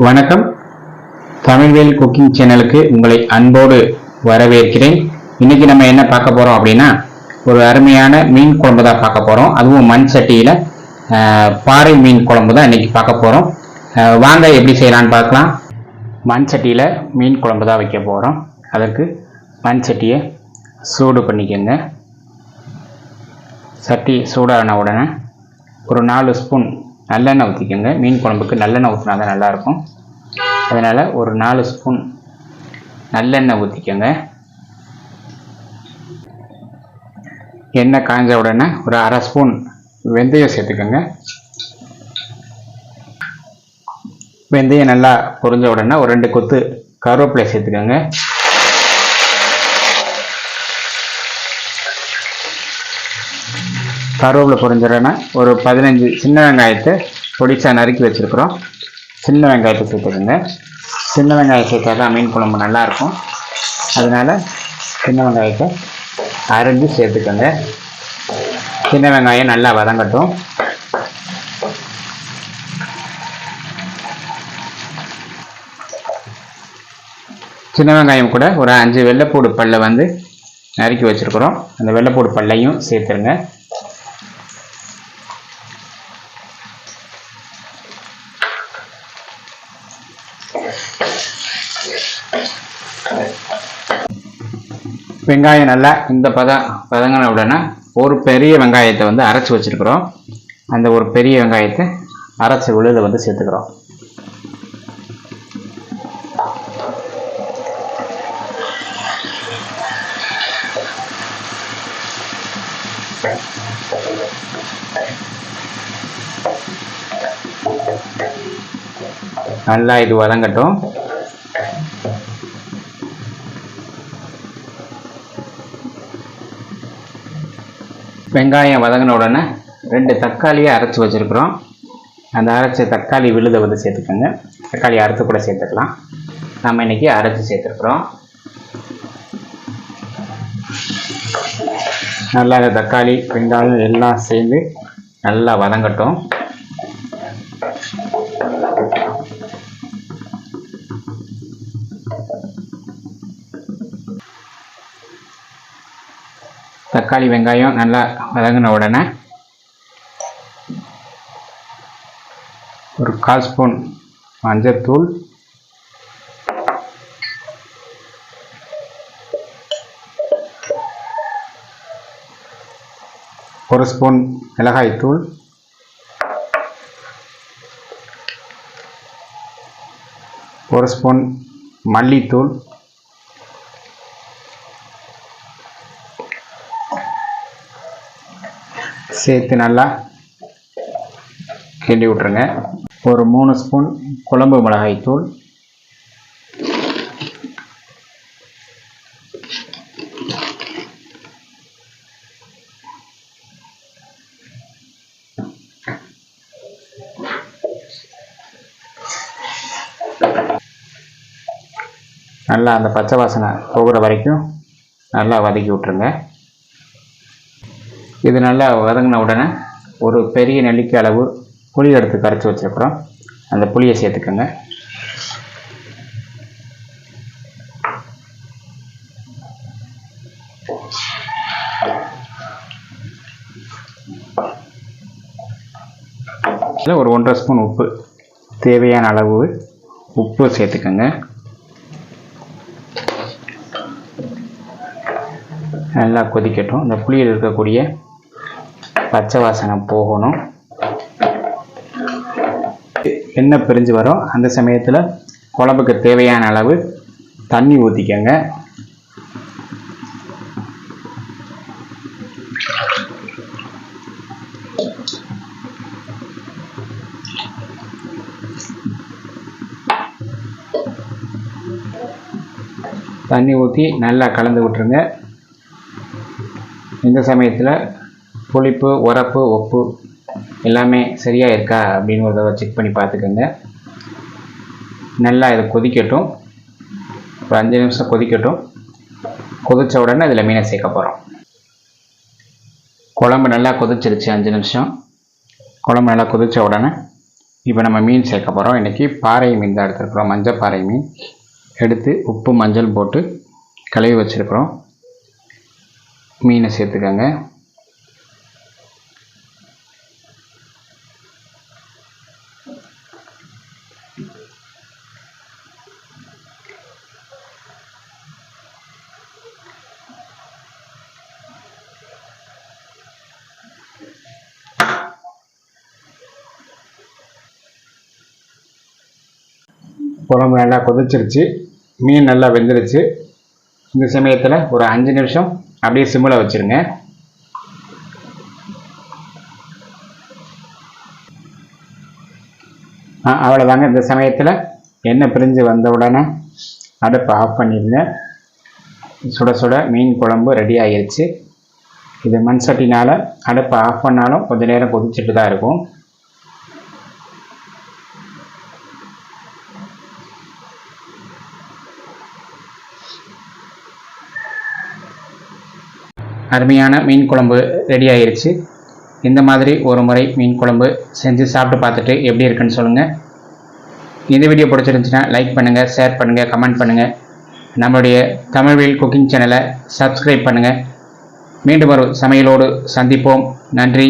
வணக்கம். தமிழ்வேல் குக்கிங் சேனலுக்கு உங்களை அன்போடு வரவேற்கிறேன். இன்னைக்கு நம்ம என்ன பார்க்க போறோம் அப்படின்னா ஒரு அருமையான மீன் குழம்பு தான் பார்க்க போறோம். அதுவும் மண் சட்டியில பாறை மீன் குழம்பு தான் இன்னைக்கு பார்க்க போறோம். வாங்க எப்படி செய்யலாம்னு பார்க்கலாம். மண் சட்டியில மீன் குழம்பு தான் வைக்க போறோம். அதற்கு மண் சட்டியை சூடு பண்ணிக்கோங்க. சட்டி சூடான உடனே ஒரு நாலு ஸ்பூன் நல்லெண்ணெய் ஊற்றிக்கோங்க மீன் குழம்புக்கு நல்லெண்ணெய் ஊற்றினா தான் நல்லாயிருக்கும். அதனால் ஒரு நாலு ஸ்பூன் நல்லெண்ணெய் ஊற்றிக்கோங்க எண்ணெய் காய்ஞ்ச உடனே ஒரு அரை ஸ்பூன் வெந்தயம் சேர்த்துக்கோங்க. வெந்தயம் நல்லா பொரிஞ்ச உடனே ஒரு ரெண்டு கொத்து கருவேப்பிலை சேர்த்துக்கோங்க. கருவேப்பிலை பொறிஞ்சிடறேன்னா ஒரு பதினஞ்சு சின்ன வெங்காயத்தை பொடிச்சா நறுக்கி வச்சுருக்குறோம். சின்ன வெங்காயத்தை சேர்த்துக்கோங்க. சின்ன வெங்காயம் சேர்த்தா தான் மீன் குழம்பு நல்லாயிருக்கும் அதனால் சின்ன வெங்காயத்தை அரைஞ்சு சேர்த்துக்கோங்க. சின்ன வெங்காயம் நல்லா வதங்கட்டும். சின்ன வெங்காயம் கூட ஒரு அஞ்சு வெள்ளைப்பூடு பல்லை வந்து நறுக்கி வச்சுருக்குறோம். அந்த வெள்ளைப்பூடு பல்லையும் சேர்த்துருங்க. வெங்காயம் நல்லா இந்த பத பதங்கின உடனே ஒரு பெரிய வெங்காயத்தை வந்து அரைச்சி வச்சுருக்குறோம். அந்த ஒரு பெரிய வெங்காயத்தை அரைச்சி விழுத வந்து சேர்த்துக்கிறோம். நல்லா இது வதங்கட்டும். வெங்காயம் வதங்கின உடனே ரெண்டு தக்காளியை அரைச்சி வச்சுருக்குறோம். அந்த அரைச்ச தக்காளி விழுதை வந்து சேர்த்துக்கோங்க. தக்காளி அரைத்து கூட சேர்த்துக்கலாம். நம்ம இன்னைக்கு அரைச்சி சேர்த்துருக்குறோம். நல்லா தக்காளி வெங்காயம் எல்லாம் சேர்ந்து நல்லா வதங்கட்டும். தக்காளி வெங்காயம் நல்லா வதங்கின உடனே ஒரு கால் ஸ்பூன் மஞ்சத்தூள் ஒரு ஸ்பூன் மிளகாய்த்தூள் ஒரு ஸ்பூன் மல்லித்தூள் சேர்த்து நல்லா கிண்டி விட்ருங்க ஒரு மூணு ஸ்பூன் குழம்பு மிளகாய் தூள். நல்லா அந்த பச்சை வாசனை போகிற வரைக்கும் நல்லா வதக்கி விட்ருங்க இது நல்லா வதங்கின உடனே ஒரு பெரிய நெல்லிக்காய் அளவு புளி எடுத்து கரைச்சி வச்சுருக்குறோம். அந்த புளியை சேர்த்துக்கோங்க. இதில் ஒரு ஒன்றரை ஸ்பூன் உப்பு. தேவையான அளவு உப்பு சேர்த்துக்கோங்க. நல்லா கொதிக்கட்டும். இந்த புளியில் இருக்கக்கூடிய பச்சை வாசனை போகணும். எண்ணெய் பிரிஞ்சு வரும். அந்த சமயத்தில் குழம்புக்கு தேவையான அளவு தண்ணி ஊற்றிக்கங்க தண்ணி ஊற்றி நல்லா கலந்து விட்டுருங்க. இந்த சமயத்தில் புளிப்பு உரப்பு உப்பு எல்லாமே சரியாக இருக்கா அப்படின்னு ஒரு தடவை செக் பண்ணி பார்த்துக்கோங்க. நல்லா இதை கொதிக்கட்டும். ஒரு அஞ்சு நிமிஷம் கொதிக்கட்டும். கொதித்த உடனே இதில் மீனை சேர்க்க போகிறோம் குழம்பு நல்லா கொதிச்சிருச்சு அஞ்சு நிமிஷம். குழம்பு நல்லா கொதித்த உடனே இப்போ நம்ம மீன் சேர்க்க போகிறோம் இன்றைக்கி பாறை மீன் தான் எடுத்துருக்குறோம். மஞ்சள் பாறை மீன். எடுத்து உப்பு மஞ்சள் போட்டு கழுவி வச்சுருக்குறோம். மீனை சேர்த்துக்கோங்க. குழம்பு நல்லா கொதிச்சிருச்சு. மீன் நல்லா வெந்துருச்சு. இந்த சமயத்தில் ஒரு அஞ்சு நிமிஷம் அப்படியே சிம்மில் வச்சுருங்க. அவ்வளோதாங்க இந்த சமயத்தில் எண்ணெய் பிரிஞ்சு வந்த உடனே அடுப்பை ஆஃப் பண்ணிடுங்க சுட சுட மீன் குழம்பு ரெடி ஆகிருச்சு இது மண் சட்டினால் அடுப்பை ஆஃப் பண்ணாலும் கொஞ்சம் நேரம் கொதிச்சுட்டு தான் இருக்கும். அருமையான மீன் குழம்பு ரெடி ஆயிடுச்சு இந்த மாதிரி ஒரு முறை மீன் குழம்பு செஞ்சு சாப்பிட்டு பார்த்துட்டு எப்படி இருக்குன்னு சொல்லுங்கள் இந்த வீடியோ பிடிச்சிருந்துச்சுன்னா லைக் பண்ணுங்கள் ஷேர் பண்ணுங்கள் கமெண்ட் பண்ணுங்கள் நம்மளுடைய தமிழ்வில் குக்கிங் சேனலை சப்ஸ்கிரைப் பண்ணுங்கள் மீண்டும் ஒரு சமையலோடு சந்திப்போம். நன்றி.